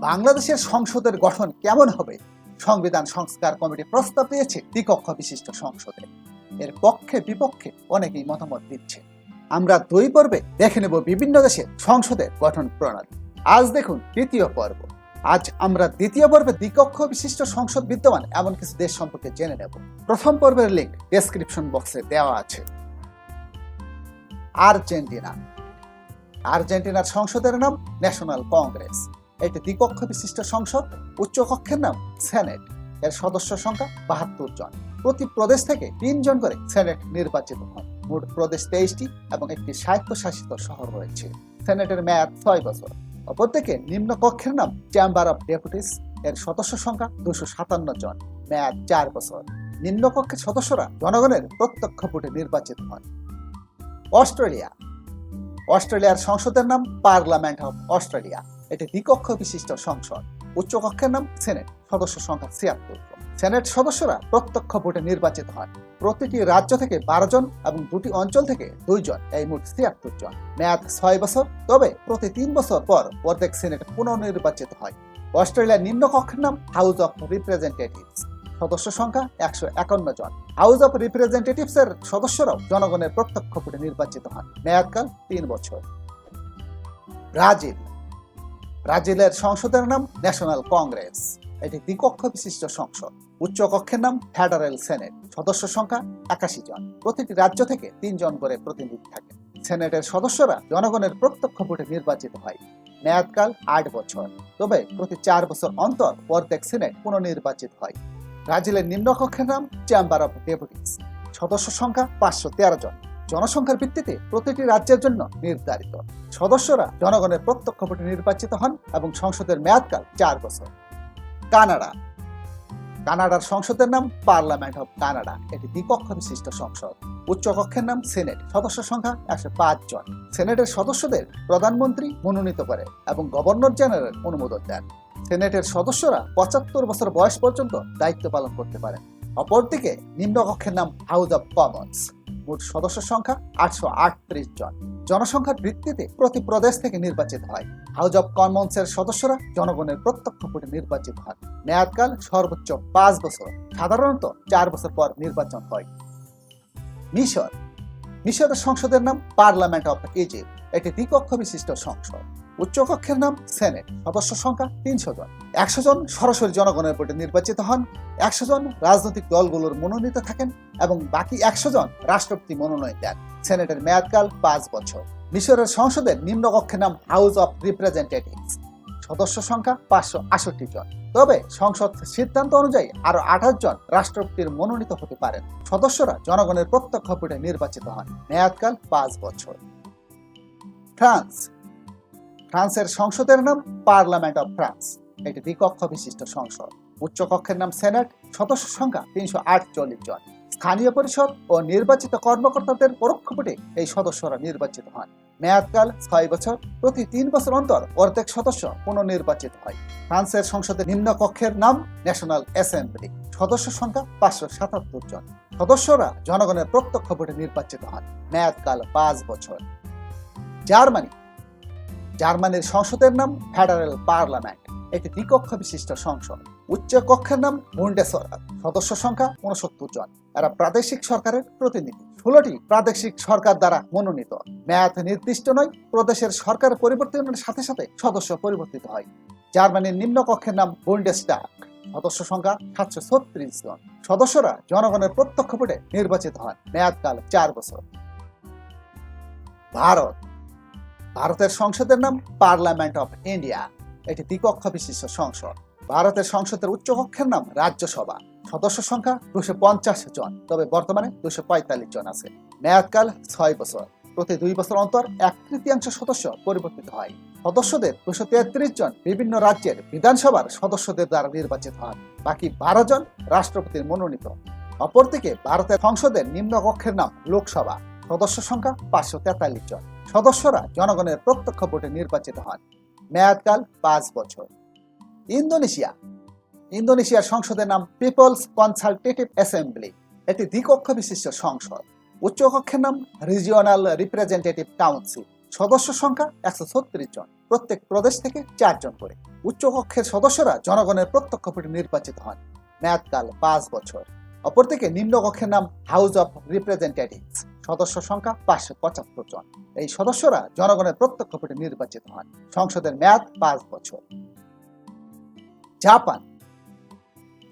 বাংলাদেশের সংসদের গঠন কেমন হবে? সংবিধান সংস্কার কমিটি প্রস্তাব দিয়েছে দ্বিকক্ষ বিশিষ্ট সংসদে। এর পক্ষে বিপক্ষে অনেকেই মতামত দিচ্ছে। আমরা দুই পর্বে দেখে নেব বিভিন্ন দেশের সংসদের গঠন প্রণালী। আজ দেখুন দ্বিতীয় পর্ব। আজ আমরা দ্বিতীয় পর্বে দ্বিকক্ষ বিশিষ্ট সংসদ বিদ্যমান এমন কিছু দেশ সম্পর্কে জেনে নেব। প্রথম পর্বের লিঙ্ক ডেসক্রিপশন বক্সে দেওয়া আছে। আর্জেন্টিনা। আর্জেন্টিনার সংসদের নাম ন্যাশনাল কংগ্রেস এটি দ্বিকক্ষ বিশিষ্ট সংসদ উচ্চকক্ষের নাম সেনেট। এর সদস্য সংখ্যা বাহাত্তর জন। প্রতি প্রদেশ থেকে তিনজন করে সেনেট নির্বাচিত হন মোট প্রদেশ তেইশটি এবং একটি স্বায়ত্তশাসিত শহর রয়েছে। সেনেটের মেয়াদ ছয় বছর। অপরদিকে নিম্ন কক্ষের নাম চেম্বার অফ ডেপুটিস এর সদস্য সংখ্যা দুশো সাতান্ন জন। মেয়াদ চার বছর। নিম্নকক্ষের সদস্যরা জনগণের প্রত্যক্ষ ভোটে নির্বাচিত হন অস্ট্রেলিয়া। অস্ট্রেলিয়ার সংসদের নাম পার্লামেন্ট অফ অস্ট্রেলিয়া এটি দ্বিকক্ষ বিশিষ্ট সংসদ। উচ্চকক্ষের নাম সেনেট, সদস্য সংখ্যা ছিয়াত্তর। সেনেট সদস্যরা প্রত্যক্ষ ভোটে নির্বাচিত হয়। প্রতিটি রাজ্য থেকে বারো জন এবং দুটি অঞ্চল থেকে দুইজন এই মোট ছিয়াত্তর জন। মেয়াদ ছয় বছর, তবে প্রতি তিন বছর পর অর্ধেক সেনেট পুনর্নির্বাচিত হয়। অস্ট্রেলিয়ার নিম্ন কক্ষের নাম হাউস অফ রিপ্রেজেন্টেটিভস। সদস্য সংখ্যা একশো একান্ন জন। হাউস অফ রিপ্রেজেন্টেটিভস এর সদস্যরাও জনগণের প্রত্যক্ষ ভোটে নির্বাচিত হন মেয়াদকাল তিন বছর। ব্রাজিল ব্রাজিলের সংসদের নাম ন্যাশনাল কংগ্রেস। এটি দ্বিকক্ষ বিশিষ্ট সংসদ। উচ্চ কক্ষের নাম ফেডারেল সেনেট। সদস্য সংখ্যা একাশি জন। প্রতিটি রাজ্য থেকে তিনজন করে প্রতিনিধি থাকে। সেনেটের সদস্যরা জনগণের প্রত্যক্ষ ভোটে নির্বাচিত হয়। মেয়াদকাল আট বছর। তবে প্রতি চার বছর অন্তর অর্ধেক সেনেট পুনর্নির্বাচিত হয়। ব্রাজিলের নিম্নকক্ষের নাম চেম্বার অফ ডেপুটিস। সদস্য সংখ্যা পাঁচশো তেরো জন। জনসংখ্যার ভিত্তিতে প্রতিটি রাজ্যের জন্য নির্ধারিত। সদস্যরা জনগণের প্রত্যক্ষ ভোটে নির্বাচিত হন এবং সংসদের মেয়াদকাল চার বছর। কানাডা। কানাডার সংসদের নাম পার্লামেন্ট অফ কানাডা। এটি দ্বিপক্ষ বিশিষ্ট সংসদ। উচ্চকক্ষের নাম সেনেট। সদস্য সংখ্যা একশো পাঁচ জন। সেনেটের সদস্যদের প্রধানমন্ত্রী মনোনীত করে এবং গভর্নর জেনারেল অনুমোদন দেন। সেনেটের সদস্যরা পঁচাত্তর বছর বয়স পর্যন্ত দায়িত্ব পালন করতে পারেন। অপরদিকে নিম্নকক্ষের নাম হাউস অব কমন্স। মোট সদস্য সংখ্যা আটশো আটত্রিশ জন। জনসংখ্যার ভিত্তিতে প্রতি প্রদেশ থেকে নির্বাচিত হয়। হাউস অব কমন্সের সদস্যরা জনগণের প্রত্যক্ষ ভোটে নির্বাচিত হন। মেয়াদকাল সর্বোচ্চ পাঁচ বছর। সাধারণত চার বছর পর নির্বাচন হয়। মিশর। মিশরের সংসদের নাম পার্লামেন্ট অফ ইজিপ্ট এটি দ্বিকক্ষ বিশিষ্ট সংসদ। উচ্চকক্ষের নাম সেনেট সদস্য সংখ্যা তিনশো জন। একশো জন সরাসরি জনগণের ভোটে নির্বাচিত হন, একশো জন রাজনৈতিক দলগুলোর মনোনীত থাকেন এবং বাকি একশো জন রাষ্ট্রপতি মনোনয়ন দেন। সেনেটের মেয়াদকাল পাঁচ বছর। মিশরের সংসদের নিম্নকক্ষের নাম হাউস অফ রিপ্রেজেন্টেটিভস। সদস্য সংখ্যা পাঁচশো আষট্টি জন। তবে সংসদ সিদ্ধান্ত অনুযায়ী আরও আঠাশ জন রাষ্ট্রপতির মনোনীত হতে পারেন। সদস্যরা জনগণের প্রত্যক্ষ ভোটে নির্বাচিত হন। মেয়াদকাল পাঁচ বছর। ফ্রান্স। ফ্রান্সের সংসদের নাম পার্লামেন্ট অফ ফ্রান্স। এটি দ্বিকক্ষ বিশিষ্ট সংসদ। উচ্চকক্ষের নাম সেনেট, সদস্য সংখ্যা তিনশো আটচল্লিশ জন। স্থানীয় পরিষদ ও নির্বাচিত কর্মকর্তাদের পরোক্ষ ভোটে এই সদস্যরা নির্বাচিত হন। মেয়াদকাল ছয় বছর। প্রতি তিন বছর অন্তর অর্ধেক সদস্য পুনর্নির্বাচিত হয়। ফ্রান্সের সংসদের নিম্নকক্ষের নাম ন্যাশনাল অ্যাসেম্বলি। সদস্য সংখ্যা পাঁচশো সাতাত্তর জন। সদস্যরা জনগণের প্রত্যক্ষ ভোটে নির্বাচিত হন। মেয়াদকাল পাঁচ বছর। জার্মানি জার্মানির সংসদের নাম ফেডারেল পার্লামেন্ট। একটি দ্বিকক্ষ বিশিষ্ট সংসদ। উচ্চ কক্ষের নাম বুন্ডেসরাত সদস্য সংখ্যা উনসত্তর জন। এরা প্রাদেশিক সরকারের প্রতিনিধি। ষোলোটি প্রাদেশিক সরকার দ্বারা মনোনীত। মেয়াদ নির্দিষ্ট নয়, প্রদেশের সরকার পরিবর্তনের সাথে সাথে সদস্য পরিবর্তিত হয়। জার্মানির নিম্ন কক্ষের নাম বুন্ডেসটাগ সদস্য সংখ্যা সাতশো ছত্রিশ জন। সদস্যরা জনগণের প্রত্যক্ষ ভোটে নির্বাচিত হন। মেয়াদকাল চার বছর। ভারত। ভারতের সংসদের নাম পার্লামেন্ট অফ ইন্ডিয়া এটি দ্বিকক্ষ বিশিষ্ট সংসদ। ভারতের সংসদের উচ্চকক্ষের নাম রাজ্যসভা। সদস্য সংখ্যা দুশো পঞ্চাশ জন, তবে বর্তমানে দুশো পঁয়তাল্লিশ জন আছে। মেয়াদকাল ছয় বছর। প্রতি দুই বছর অন্তর এক তৃতীয়াংশ সদস্য পরিবর্তিত হয়। সদস্যদের দুশো তেত্রিশ জন বিভিন্ন রাজ্যের বিধানসভার সদস্যদের দ্বারা নির্বাচিত হন বাকি বারো জন রাষ্ট্রপতির মনোনীত। অপরদিকে ভারতের সংসদের নিম্ন কক্ষের নাম লোকসভা। সদস্য সংখ্যা পাঁচশো তেতাল্লিশ জন। সদস্যরা জনগণের প্রত্যক্ষ ভোটে নির্বাচিত হন। মেয়াদকাল পাঁচ বছর। ইন্দোনেশিয়া। ইন্দোনেশিয়ার সংসদের নাম পিপলস কনসালটেটিভ অ্যাসেম্বলি এটি দ্বিকক্ষ বিশিষ্ট সংসদ। উচ্চকক্ষের নাম রিজিওনাল রিপ্রেজেন্টেটিভ কাউন্সিল। সদস্য সংখ্যা একশো ছত্রিশ জন। প্রত্যেক প্রদেশ থেকে চারজন করে। উচ্চকক্ষের সদস্যরা জনগণের প্রত্যক্ষ ভোটে নির্বাচিত হন। মেয়াদকাল পাঁচ বছর। অপরদিকে নিম্নকক্ষের নাম হাউস অফ রিপ্রেজেন্টেটিভস। সদস্য সংখ্যা পাঁচশো পঁচাত্তর জন। এই সদস্যরা জনগণের প্রত্যক্ষ ভোটে নির্বাচিত হন সংসদের মেয়াদ পাঁচ বছর। জাপান।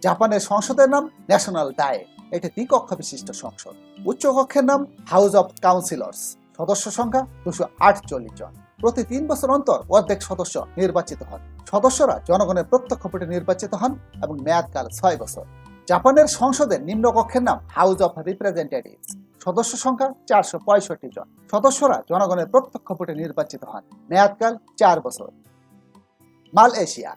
জাপানের সংসদের নাম ন্যাশনাল ডায়ে। এটি দ্বিকক্ষ বিশিষ্ট সংসদ। উচ্চকক্ষের নাম হাউস অফ কাউন্সিলর্স। সদস্য সংখ্যা দুশো আটচল্লিশ জন। প্রতি তিন বছর অন্তর অর্ধেক সদস্য নির্বাচিত হন। সদস্যরা জনগণের প্রত্যক্ষ ভোটে নির্বাচিত হন এবং মেয়াদকাল ছয় বছর। জাপানের সংসদের নিম্নকক্ষের নাম হাউস অফ রিপ্রেজেন্টেটিভস। সদস্য সংখ্যা চারশো পঁয়ষট্টি জন। সদস্যরা জনগণের প্রত্যক্ষ ভোটে নির্বাচিত হন। মেয়াদকাল চার বছর। মালয়েশিয়া।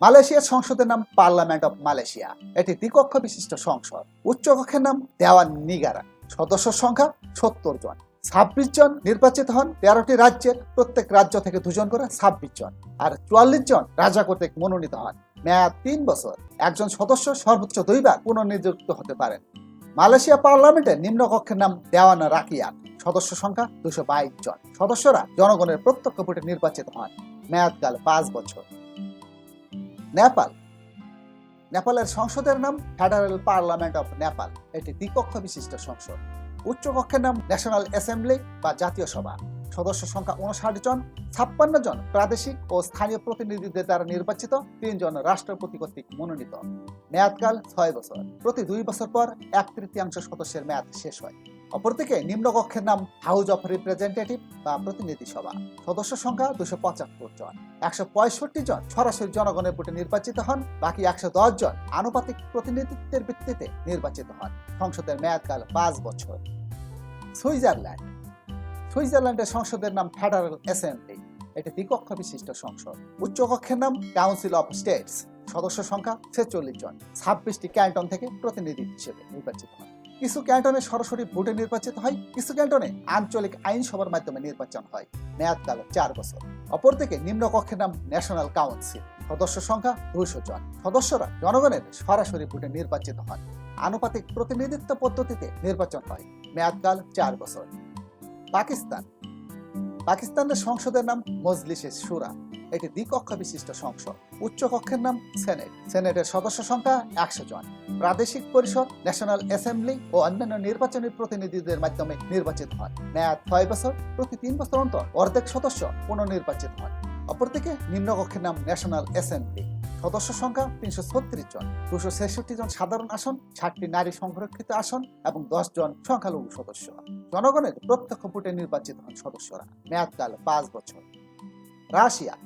মালয়েশিয়ার সংসদের নাম পার্লামেন্ট অফ মালয়েশিয়া। এটি দ্বিকক্ষ বিশিষ্ট সংসদ। উচ্চকক্ষের নাম দেওয়ান নিগারা। সদস্য সংখ্যা সত্তর জন। ছাব্বিশ জন নির্বাচিত হন তেরোটি রাজ্যের। প্রত্যেক রাজ্য থেকে দুজন করে ছাব্বিশ জন। আর চুয়াল্লিশ জন রাজা কর্তৃক মনোনীত হন। মেয়াদ তিন বছর। একজন সদস্য সর্বোচ্চ দুইবার পুনর্নিযুক্ত হতে পারেন। মালয়েশিয়া পার্লামেন্টের নিম্নকক্ষের নাম দেওয়ানা রাকিয়া সদস্য সংখ্যা দুশো বাইশ জন। সদস্যরা জনগণের প্রত্যক্ষ ভোটে নির্বাচিত হন। মেয়াদকাল পাঁচ বছর। নেপাল। নেপালের সংসদের নাম ফেডারেল পার্লামেন্ট অফ নেপাল। এটি দ্বিকক্ষ বিশিষ্ট সংসদ। উচ্চকক্ষের নাম ন্যাশনাল অ্যাসেম্বলি বা জাতীয় সভা। সদস্য সংখ্যা উনষাট জন, ছাপ্পান্ন জন প্রাদেশিক ও স্থানীয় প্রতিনিধিদের দ্বারা নির্বাচিত, তিনজন রাষ্ট্রপতি কর্তৃক মনোনীত। মেয়াদকাল ছয় বছর। প্রতি দুই বছর পর এক তৃতীয়াংশ সদস্যের মেয়াদ শেষ হয়। অপরদিকে নিম্নকক্ষের নাম হাউস অফ রিপ্রেজেন্টেটিভ বা প্রতিনিধি সভা। সদস্য সংখ্যা দুশো পঁচাত্তর জন। একশো পঁয়ষট্টি জন সরাসরি জনগণের ভোটে নির্বাচিত হন, বাকি একশো দশ জন আনুপাতিক প্রতিনিধিত্বের ভিত্তিতে নির্বাচিত হন। সংসদের মেয়াদকাল পাঁচ বছর। সুইজারল্যান্ড। সুইজারল্যান্ডের সংসদের নাম ফেডারেল অ্যাসেম্বলি। এটি দ্বিকক্ষ বিশিষ্ট সংসদ। উচ্চকক্ষের নাম কাউন্সিল অফ স্টেটস। সদস্য সংখ্যা ছেচল্লিশ জন। ছাব্বিশটি ক্যান্টন থেকে প্রতিনিধি হিসেবে নির্বাচিত হন কিছু ক্যান্টনে সরাসরি ভোটে নির্বাচিত হয়, কিছু ক্যান্টনে আঞ্চলিক আইনসভার মাধ্যমে নির্বাচন হয়। মেয়াদকাল চার বছর। অপরদিকে নিম্নকক্ষের নাম ন্যাশনাল কাউন্সিল। সদস্য সংখ্যা দুইশো জন। সদস্যরা জনগণের সরাসরি ভোটে নির্বাচিত হন আনুপাতিক প্রতিনিধিত্ব পদ্ধতিতে নির্বাচন হয়। মেয়াদকাল চার বছর। পাকিস্তান। পাকিস্তানের সংসদের নাম মজলিসে সুরা। এটি দ্বিকক্ষ বিশিষ্ট সংসদ। উচ্চ কক্ষের নাম সেনেট। সেনেটের সদস্য সংখ্যা একশো জন। প্রাদেশিক পরিষদ, ন্যাশনাল অ্যাসেম্বলি ও অন্যান্য নির্বাচনী প্রতিনিধিদের মাধ্যমে নির্বাচিত হন মেয়াদ ছয় বছর, প্রতি তিন বছর অন্তর অর্ধেক সদস্য পুনর্নির্বাচিত হন অপরদিকে নিম্নকক্ষের নাম ন্যাশনাল অ্যাসেম্বলি। সদস্য সংখ্যা তিনশো ছত্রিশ জন। দুশো ছেষট্টি জন সাধারণ আসন, ষাটটি নারী সংরক্ষিত আসন এবং দশ জন সংখ্যালঘু সদস্য। জনগণের প্রত্যক্ষ ভোটে নির্বাচিত হন সদস্যরা। মেয়াদকাল পাঁচ বছর। রাশিয়া।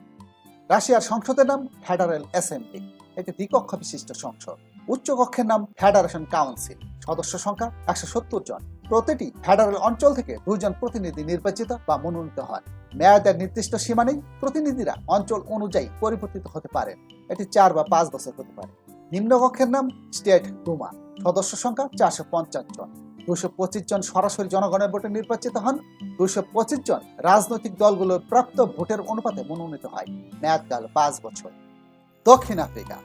রাশিয়ার সংসদের নাম ফেডারেল অ্যাসেম্বলি। এটি দ্বিকক্ষ বিশিষ্ট সংসদ। উচ্চকক্ষের নাম ফেডারেশন কাউন্সিল। সদস্য সংখ্যা একশো সত্তর জন। প্রতিটি ফেডারেল অঞ্চল থেকে দুইজন প্রতিনিধি নির্বাচিত বা মনোনীত হন মেয়াদের নির্দিষ্ট সীমা নেই। প্রতিনিধিরা অঞ্চল অনুযায়ী পরিবর্তিত হতে পারে। এটি চার বা পাঁচ বছর হতে পারে। নিম্নকক্ষের নাম স্টেট ডুমা। সদস্য সংখ্যা চারশো পঞ্চাশ জন। দুশো জন সরাসরি জনগণের ভোটে নির্বাচিত হন। দুশো জন রাজনৈতিক দলগুলোর প্রাপ্ত ভোটের অনুপাতে মনোনীত হয়। মেয়াদকাল পাঁচ বছর। দক্ষিণ আফ্রিকা।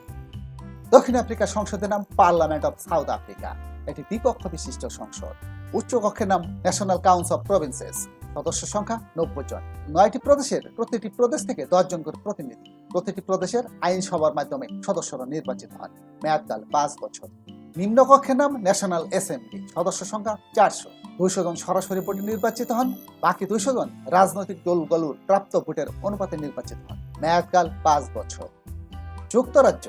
দক্ষিণ আফ্রিকা সংসদের নাম পার্লামেন্ট অফ সাউথ আফ্রিকা। এটি দ্বিকক্ষ বিশিষ্ট সংসদ। উচ্চ কক্ষের নাম ন্যাশনাল কাউন্সিল অফ প্রভিন্সেস। সদস্য সংখ্যা নব্বই জন। নয়টি প্রদেশের প্রতিটি প্রদেশ থেকে দশজন করে প্রতিনিধি। প্রতিটি প্রদেশের আইনসভার মাধ্যমে সদস্যরা নির্বাচিত হন। মেয়াদকাল পাঁচ বছর। নিম্নকক্ষের নাম ন্যাশনাল অ্যাসেম্বলি সদস্য সংখ্যা চারশো। দুইশো জন সরাসরি ভোটে নির্বাচিত হন, বাকি দুইশো জন রাজনৈতিক দলগুলোর প্রাপ্ত ভোটের অনুপাতে নির্বাচিত হন। মেয়াদকাল পাঁচ বছর। যুক্তরাজ্য।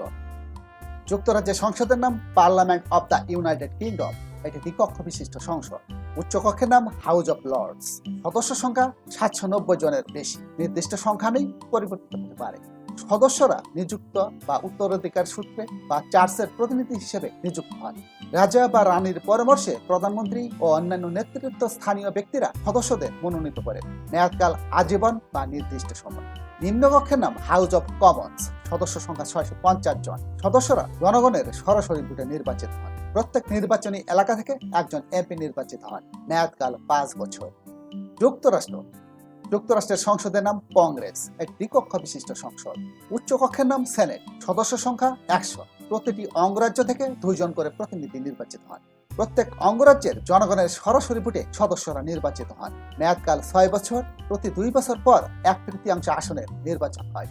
যুক্তরাজ্যের সংসদের নাম Parliament of the United Kingdom এটি দ্বিকক্ষ বিশিষ্ট সংসদ। উচ্চকক্ষের নাম হাউস অফ লর্ডস সদস্য সংখ্যা সাতশো নব্বই জনের বেশি। নির্দিষ্ট সংখ্যা নেই, পরিবর্তিত হতে পারে। সদস্যরা নিযুক্ত বা উত্তরাধিকার সূত্রে বা চার্চের প্রতিনিধি হিসেবে নিযুক্ত হন। রাজা বা রানীর পরামর্শে প্রধানমন্ত্রী ও অন্যান্য নেতৃত্ব স্থানীয় ব্যক্তিরা সদস্যদের মনোনীত করে মেয়াদকাল আজীবন বা নির্দিষ্ট সময়। নিম্নকক্ষের নাম হাউস অফ কমন্স সদস্য সংখ্যা ছয়শো পঞ্চাশ জন। সদস্যরা জনগণের সরাসরি ভোটে নির্বাচিত হন। প্রত্যেক নির্বাচনী এলাকা থেকে একজন এমপি নির্বাচিত হন। মেয়াদকাল পাঁচ বছর। যুক্তরাষ্ট্র যুক্তরাষ্ট্রের সংসদের নাম কংগ্রেস এক দ্বিকক্ষ বিশিষ্ট সংসদ উচ্চকক্ষের নাম সেনেট, সদস্য সংখ্যা একশো। প্রতিটি অঙ্গরাজ্য থেকে দুইজন করে প্রতিনিধি নির্বাচিত হন প্রত্যেক অঙ্গরাজ্যের জনগণের সরাসরি ভোটে সদস্যরা নির্বাচিত হন মেয়াদকাল ছয় বছর, প্রতি দুই বছর পর এক তৃতীয়াংশ আসনের নির্বাচন হয়।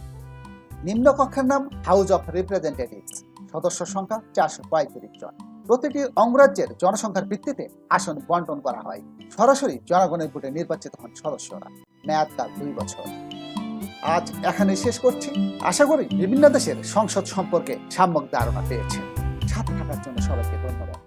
নিম্নকক্ষের নাম হাউস অফ রিপ্রেজেন্টেটিভস, সদস্য সংখ্যা চারশো পঁয়ত্রিশ জন। প্রতিটি অঙ্গরাজ্যের জনসংখ্যার ভিত্তিতে আসন বন্টন করা হয়। সরাসরি জনগণের ভোটে নির্বাচিত হন সদস্যরা। মেয়াদকাল দুই বছর। আজ এখানে শেষ করছি। আশা করি বিভিন্ন দেশের সংসদ সম্পর্কে সাম্যক ধারণা পেয়েছে ছাত্র থাকার জন্য সবাইকে ধন্যবাদ।